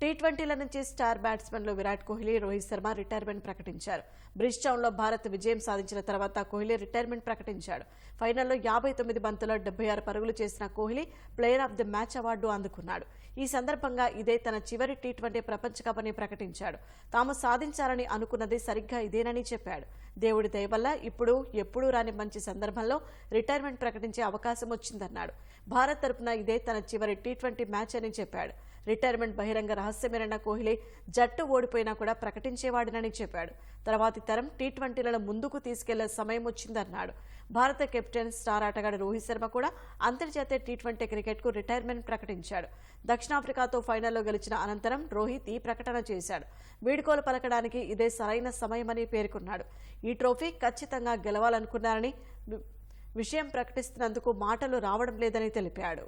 Tea ట్వంటీల నుంచి star బ్యాట్స్మెన్లు Virat Kohli Rohit Sharma retirement ప్రకటించారు. బ్రిడ్జ్ టౌన్లో భారత్ విజయం సాధించిన తర్వాత కోహ్లీ రిటైర్మెంట్ ప్రకటించాడు. ఫైనల్లో యాభై తొమ్మిది బంతుల్లో డెబ్బై ఆరు పరుగులు చేసిన Kohli player of the match award అందుకున్నాడు. ఈ సందర్భంగా ఇదే తన చివరి టీ ట్వంటీ ప్రపంచ కప్ అని ప్రకటించాడు. తాము సాధించాలని అనుకున్నది సరిగ్గా ఇదేనని చెప్పాడు. దేవుడి దయ వల్ల ఇప్పుడు ఎప్పుడూ రాని మంచి సందర్భంలో రిటైర్మెంట్ ప్రకటించే అవకాశం వచ్చిందన్నాడు. భారత్ తరపున ఇదే తన చివరి టీ ట్వంటీ మ్యాచ్ అని చెప్పాడు. రిటైర్మెంట్ బహిరంగ రహస్యమేనన్న కోహ్లీ జట్టు ఓడిపోయినా కూడా ప్రకటించేవాడినని చెప్పాడు. తర్వాతి తరం టీ ట్వంటీలను ముందుకు తీసుకెళ్ళే సమయం వచ్చిందన్నాడు. భారత కెప్టెన్ స్టార్ ఆటగాడు రోహిత్ శర్మ కూడా అంతర్జాతీయ టీ ట్వంటీ క్రికెట్కు రిటైర్మెంట్ ప్రకటించాడు. దక్షిణాఫ్రికాతో ఫైనల్లో గెలిచిన అనంతరం రోహిత్ ఈ ప్రకటన చేశాడు. వీడుకోలు పలకడానికి ఇదే సరైన సమయమని పేర్కొన్నాడు. ఈ ట్రోఫీ ఖచ్చితంగా గెలవాలనుకున్నారని విషయం ప్రకటిస్తున్నందుకు మాటలు రావడం లేదని తెలిపాడు.